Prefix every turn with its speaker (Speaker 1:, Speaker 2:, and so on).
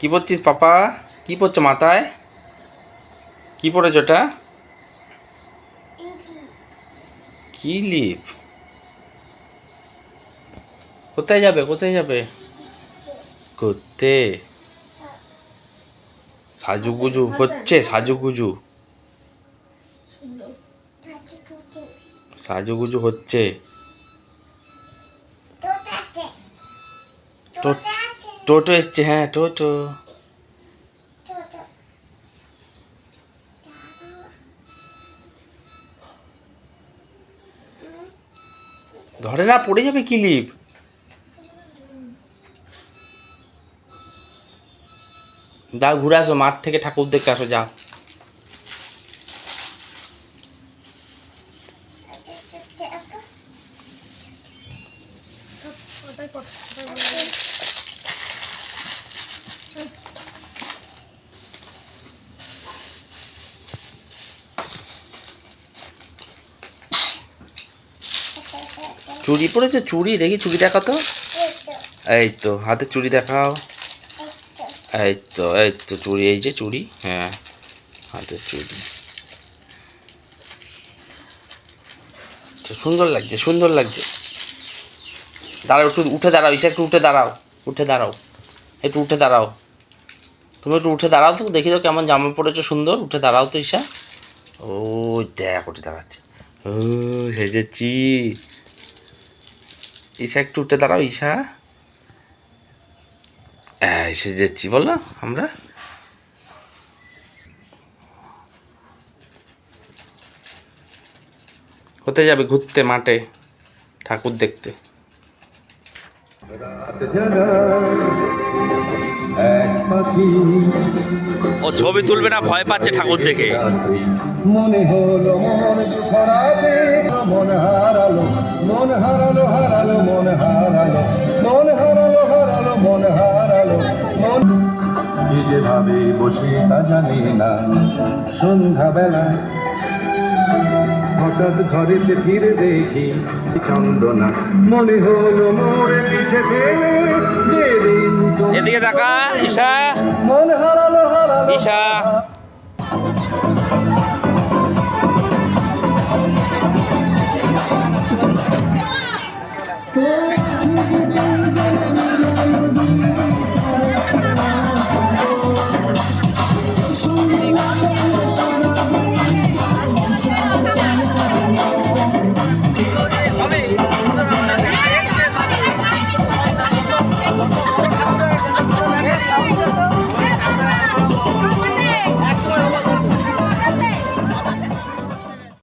Speaker 1: কি পড়ছিস পাপা? কি পড়ছো মাথায়? কি পড়েছ ওটা কি লিপ? কোথায় যাবে কোথায় যাবে? ঘুরতে সাজুগুজু হচ্ছে সাজুগুজু। সাজুগুজু হচ্ছে। টোটো এসছে হ্যাঁ টোটো ধরে না পড়ে যাবে ক্লিপ যাও ঘুরে আসো মাঠ থেকে ঠাকুর দেখতে আসো যাও চুড়ি পড়েছে? চুড়ি দেখি চুড়ি দেখা তো। এই তো হাতে চুড়ি দেখাও। এই তো এই তো চুড়ি এই যে চুড়ি হ্যাঁ হাতের চুড়ি সুন্দর লাগছে সুন্দর লাগছে। দাঁড়াও একটু উঠে দাঁড়াও ইসা একটু উঠে দাঁড়াও উঠে দাঁড়াও। একটু উঠে দাঁড়াও। তুমি একটু উঠে দাঁড়াও তো দেখি তো কেমন জামা পড়েছো সুন্দর। উঠে দাঁড়াও তো ঈশা। ও দেখ উঠে দাঁড়াচ্ছে। ও সেজেছি। ঈশা একটু উঠে দাঁড়াও ঈশা। হ্যাঁ এসে যাচ্ছি বলো আমরা। কোথায় যাবে ঘুরতে মাঠে ঠাকুর দেখতে? ও ছবি তুলবে না ভয় পাচ্ছে ঠাকুর দেখে।
Speaker 2: মনে হলো মন মন হারালো হারালো মন হারালো মন হারালো হারালো মন হারালো। মন কি যে ভাবে বসে তা জানি না। সন্ধ্যাবেলা হঠাৎ ঘরেতে ফিরে দেখি চন্দনা। মনে হলো মোর পিছে ফেলে যেদিন তো-
Speaker 1: এদিকে দেখা ঈশা।
Speaker 2: মন হারালো হারালো
Speaker 1: ঈশা।